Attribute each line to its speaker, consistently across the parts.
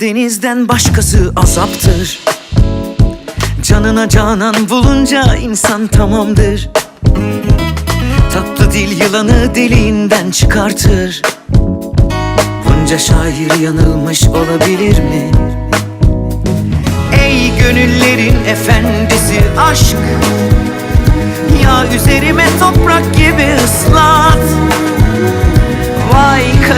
Speaker 1: denizden başkası azaptır. Canına canan bulunca insan tamamdır. Tatlı dil yılanı deliğinden çıkartır. Bunca şair yanılmış olabilir mi? Ey gönüllerin efendisi aşk Ya üzerime toprak gibi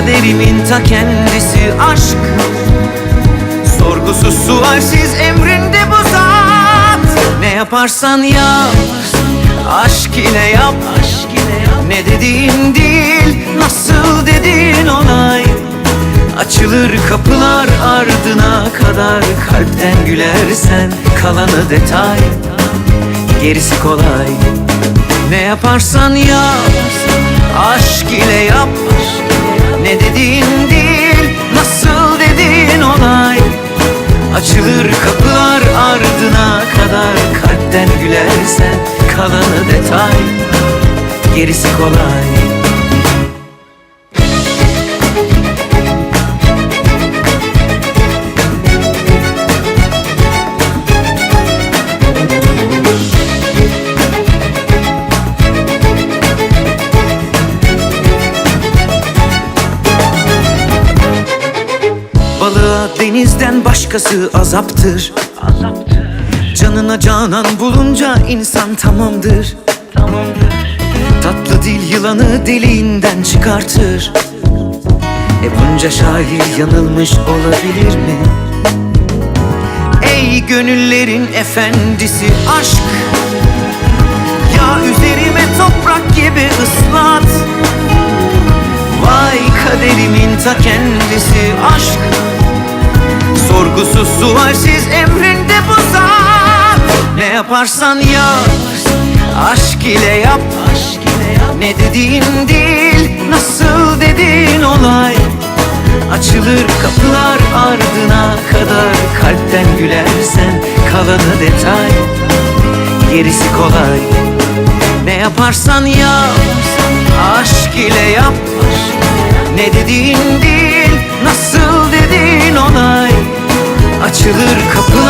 Speaker 1: kaderimin ta kendisi aşk. Sorgusuz sualsiz emrinde bu zat. Ne yaparsan yap Aşk ile yap. Ne dediğin değil Nasıl dediğin olay Açılır kapılar ardına kadar Kalpten gülersen kalanı detay. Gerisi kolay. Ne yaparsan yap Aşk ile yap Kalpten gülersen kalanı detay Gerisi kolay. Balığa denizden başkası azaptır Canına canan bulunca insan tamamdır. Tatlı dil yılanı deliğinden çıkartır. E bunca şair yanılmış olabilir mi? Ey gönüllerin efendisi aşk Ya üzerime toprak gibi ıslat. Vay kaderimin ta kendisi aşk. Sorgusuz sualsiz Ne yaparsan yap Aşk ile yap. Ne dediğin değil Nasıl dediğin olay. Açılır kapılar ardına kadar Kalpten gülersen kalanı detay. Gerisi kolay. Ne yaparsan yap Aşk ile yap. Ne dediğin değil Nasıl dediğin olay. Açılır kapılar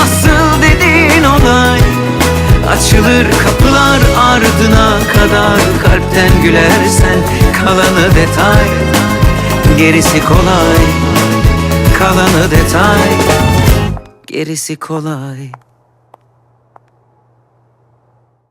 Speaker 1: Nasıl dediğin olay? Açılır kapılar ardına kadar. Kalpten gülersen kalanı detay. Gerisi kolay Kalanı detay. Gerisi kolay